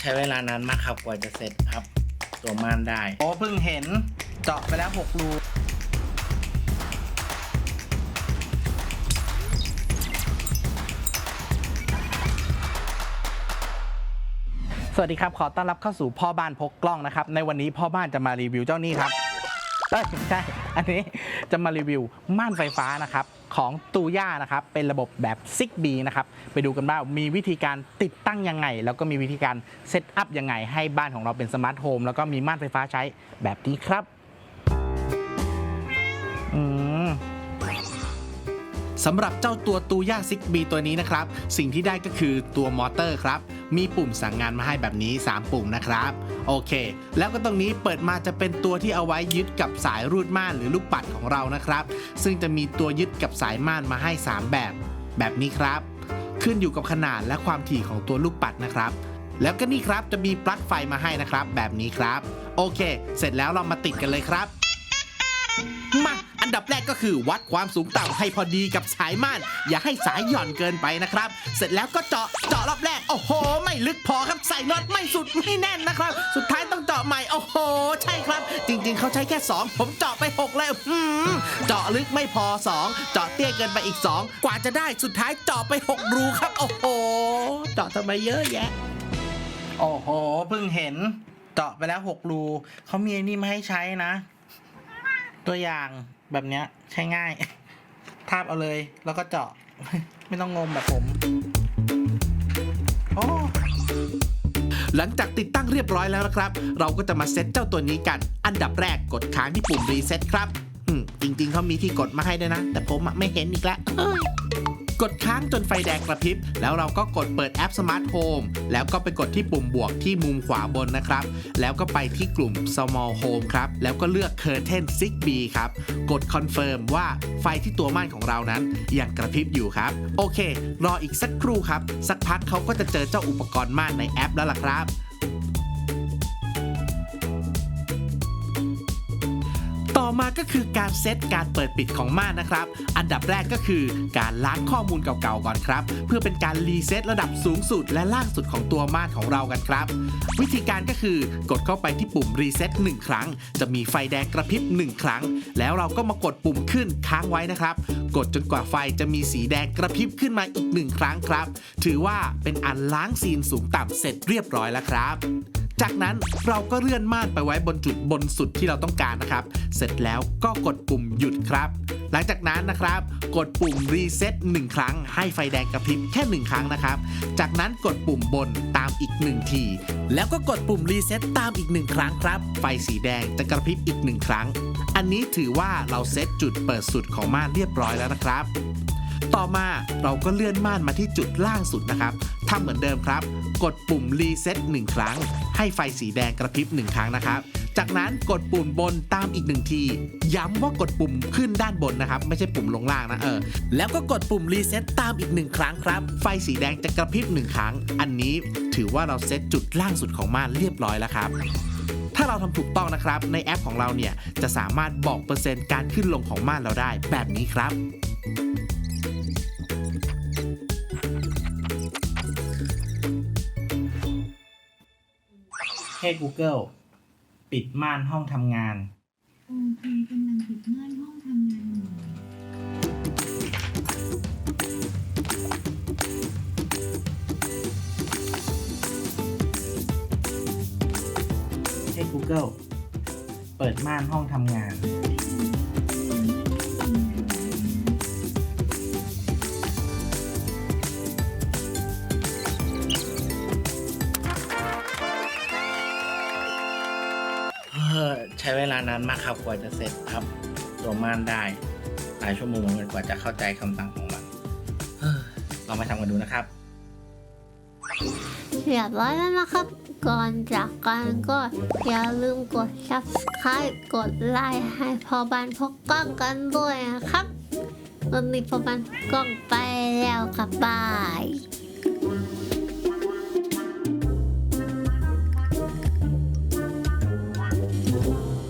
ใช้เวลานานมากครับกว่าจะเสร็จครับ ตัวม่านได้ โอ้เพิ่งเห็นเจาะไปแล้วหกรูสวัสดีครับ ขอต้อนรับเข้าสู่พ่อบ้านพกกล้องนะครับ ในวันนี้พ่อบ้านจะมารีวิวเจ้านี่ครับเอ้ยไม่ใช่ อันนี้จะมารีวิวม่านไฟฟ้านะครับ ของตูย่านะครับ เป็นระบบแบบซิกบีนะครับ ไปดูกันว่ามีวิธีการติดตั้งยังไง แล้วก็มีวิธีการเซตอัพยังไง ให้บ้านของเราเป็นสมาร์ทโฮมแล้วก็มีม่านไฟฟ้าใช้แบบนี้ครับอืม สำหรับเจ้าตัวตูย่าซิกบีตัวนี้นะครับ สิ่งที่ได้ก็คือตัวมอเตอร์ครับ มีปุ่มสั่งงานมาให้แบบนี้ 3 ปุ่มนะครับ โอเค แล้วก็ตรงนี้เปิดมาจะเป็นตัวที่เอาไว้ยึดกับสายรูดม่านหรือลูกปัดของเรานะครับ ซึ่งจะมีตัวยึดกับสายม่านมาให้ 3 แบบ แบบนี้ครับ ขึ้นอยู่กับขนาดและความถี่ของตัวลูกปัดนะครับแล้วก็นี่ครับจะมีปลั๊กไฟมาให้นะครับ แบบนี้ครับ โอเค เสร็จแล้วเรามาติดกันเลยครับ มา อันดับแรกก็คือวัดความสูงต่ำให้พอดีกับสายม่าน อย่าให้สายหย่อนเกินไปนะครับ เสร็จแล้วก็เจาะเจาะรอบแรก โอ้โห ไม่ลึกพอครับใส่น็อตไม่สุดไม่แน่นนะครับ สุดท้ายต้องเจาะใหม่โอ้โห ใช่ครับ จริง ๆเขาใช้แค่ 2 ผมเจาะไป6เลยอืมเจาะลึกไม่พอ 2 เจาะเตี้ยเกินไปอีก 2 กว่าจะได้สุดท้ายเจาะไป 6 รูครับ โอ้โห เจาะทำไมเยอะแยะ โอ้โหเพิ่งเห็นเจาะไปแล้ว 6 รู เขามีนี่มาให้ใช้นะ ตัวอย่าง แบบเนี้ยใช้ง่าย ทาบเอาเลยแล้วก็เจาะ ไม่ต้องงมแบบผม โอ้หลังจากติดตั้งเรียบร้อยแล้วนะครับ เราก็จะมาเซตเจ้าตัวนี้กัน อันดับแรกกดค้างที่ปุ่มรีเซ็ตครับ อืม จริงๆเขามีที่กดมาให้ด้วยนะ แต่ผมอะไม่เห็นอีกแล้ว กดค้างจนไฟแดงกระพริบ แล้วเราก็กดเปิดแอปสมาร์ทโฮมแล้วก็ไปกดที่ปุ่มบวกที่มุมขวาบนนะครับ แล้วก็ไปที่กลุ่ม small home ครับ แล้วก็เลือก curtain 6b ครับ กดคอนเฟิร์มว่าไฟที่ตัวม่านของเรานั้นยังกระพริบอยู่ครับ โอเค รออีกสักครู่ครับ สักพักเขาก็จะเจอเจ้าอุปกรณ์ม่านในแอปแล้วล่ะครับ มาก็คือการเซตการเปิดปิดของม่านนะครับ อันดับแรกก็คือการล้างข้อมูลเก่าๆก่อนครับ เพื่อเป็นการรีเซ็ตระดับสูงสุดและล่างสุดของตัวม่านของเรากันครับ วิธีการก็คือกดเข้าไปที่ปุ่มรีเซ็ต1ครั้ง จะมีไฟแดงกระพริบ1ครั้ง แล้วเราก็มากดปุ่มขึ้นค้างไว้นะครับ กดจนกว่าไฟจะมีสีแดงกระพริบขึ้นมาอีกหนึ่งครั้งครับ ถือว่าเป็นอันล้างซีนสูงต่ำเสร็จเรียบร้อยแล้วครับ จากนั้นเราก็เลื่อนม่านไปไว้บนจุดบนสุดที่เราต้องการนะครับ เสร็จแล้วก็กดปุ่มหยุดครับ หลังจากนั้นนะครับ กดปุ่มรีเซ็ต1ครั้ง ให้ไฟแดงกระพริบแค่ 1 ครั้งนะครับ จากนั้นกดปุ่มบนตามอีก 1 ที แล้วก็กดปุ่มรีเซ็ตตามอีก 1 ครั้งครับ ไฟสีแดงจะกระพริบอีก 1 ครั้ง อันนี้ถือว่าเราเซตจุดเปิดสุดของม่านเรียบร้อยแล้วนะครับ ต่อมาเราก็เลื่อนม่านมาที่จุดล่างสุดนะครับทำเหมือนเดิมครับ กดปุ่มรีเซ็ต1ครั้ง ให้ไฟสีแดงกระพริบ1ครั้งนะครับ จากนั้นกดปุ่มบนตามอีก1ที ย้ำว่ากดปุ่มขึ้นด้านบนนะครับ ไม่ใช่ปุ่มลงล่างนะเออ แล้วก็กดปุ่มรีเซ็ตตามอีก1ครั้งครับ ไฟสีแดงจะกระพริบ1ครั้ง อันนี้ถือว่าเราเซ็ตจุดล่างสุดของม่านเรียบร้อยแล้วครับถ้าเราทำถูกต้องนะครับ ในแอปของเราเนี่ยจะสามารถบอกเปอร์เซ็นต์การขึ้นลงของม่านเราได้แบบนี้ครับ เฮ้ Google ปิดม่านห้องทำงาน โอเคกำลังปิดม่านห้องทำงานอยู่เฮ้ Google เปิดม่านห้องทำงานเช้เวลานานมากครับกว่าจะเสร็จครับ ตัวม่านได้ หลายชั่วโมงเหมือนกันกว่าจะเข้าใจคำสั่งของมันเฮ้อลองมาทำกันดูนะครับเรียบร้อยแล้วนะครับ ก่อนจากกันก็อย่าลืมกด subscribe กดไลค์ให้พอบันพกกล้องกันด้วยนะครับวันนี้พอบันพกกล้องไปแล้วครับบาย